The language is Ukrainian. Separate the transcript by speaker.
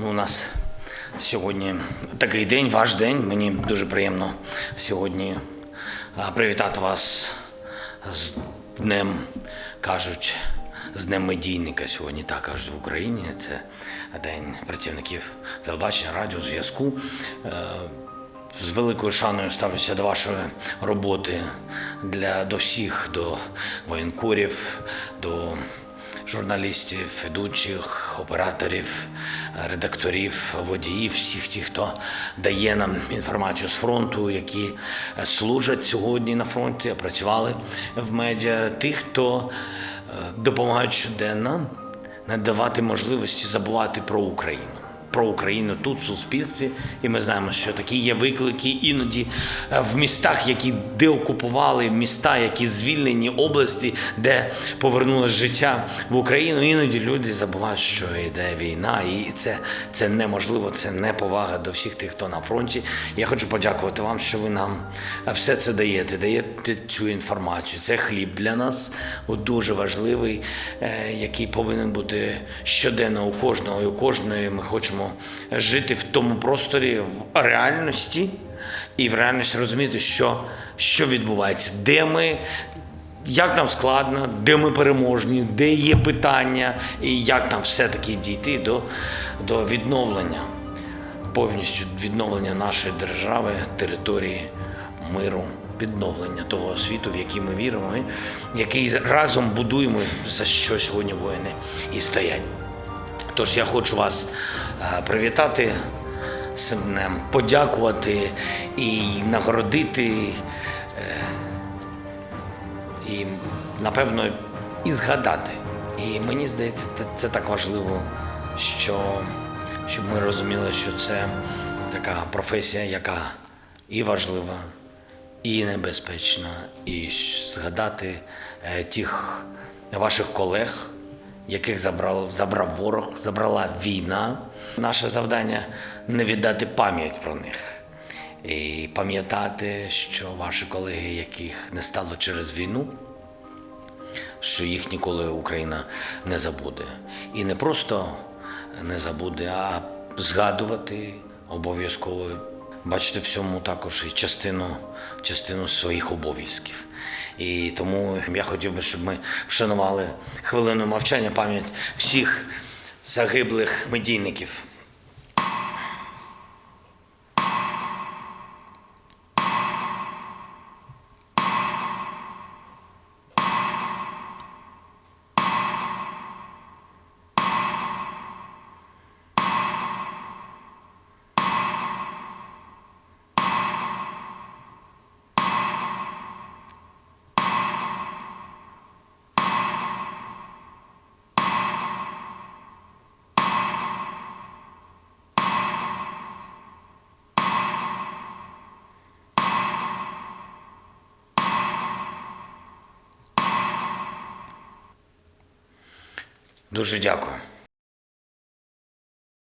Speaker 1: Ну, у нас сьогодні такий день, ваш день. Мені дуже приємно сьогодні привітати вас з днем, кажуть, з Днем медійника сьогодні так кажуть в Україні. Це День працівників телебачення, радіо, зв'язку. Е, з великою шаною ставлюся до вашої роботи для до всіх, до воєнкорів, до журналістів, ведучих, операторів, редакторів, водіїв, всіх тих, хто дає нам інформацію з фронту, які е, служать сьогодні на фронті, працювали в медіа, тих, хто допомагає допомагають щоденно не давати можливості забувати про Україну. Про Україну тут в суспільстві, і ми знаємо, що такі є виклики іноді е, в містах, які деокупували міста, які звільнені області, де повернулось життя в Україну. Іноді люди забувають, що йде війна, і це, це неможливо, це неповага до всіх тих, хто на фронті. Я хочу подякувати вам, що ви нам все це даєте, даєте цю інформацію. Це хліб для нас дуже важливий, е, який повинен бути щоденно у кожного і у кожної. Ми хочемо жити в тому просторі в реальності і в реальності розуміти, що, що відбувається, де ми. Як нам складно, де ми переможні, де є питання, і як нам все-таки дійти до, до відновлення, повністю відновлення нашої держави, території, миру, відновлення того світу, в який ми віримо, і який разом будуємо, за що сьогодні воїни і стоять. Тож я хочу вас е, привітати з днем, подякувати і нагородити, е, і напевно і згадати. І мені здається, це- це так важливо, що, щоб ми розуміли, що це така професія, яка і важлива, і небезпечна, і згадати е, тих ваших колег, яких забрав, забрав ворог, забрала війна. Наше завдання не віддати пам'ять про них. І пам'ятати, що ваші колеги, яких не стало через війну, що їх ніколи Україна не забуде. І не просто не забуде, а згадувати обов'язково. Бачити в цьому також і частину, частину своїх обов'язків. І тому я хотів би, щоб ми вшанували хвилину мовчання пам'ять всіх загиблих медійників. Дуже дякую.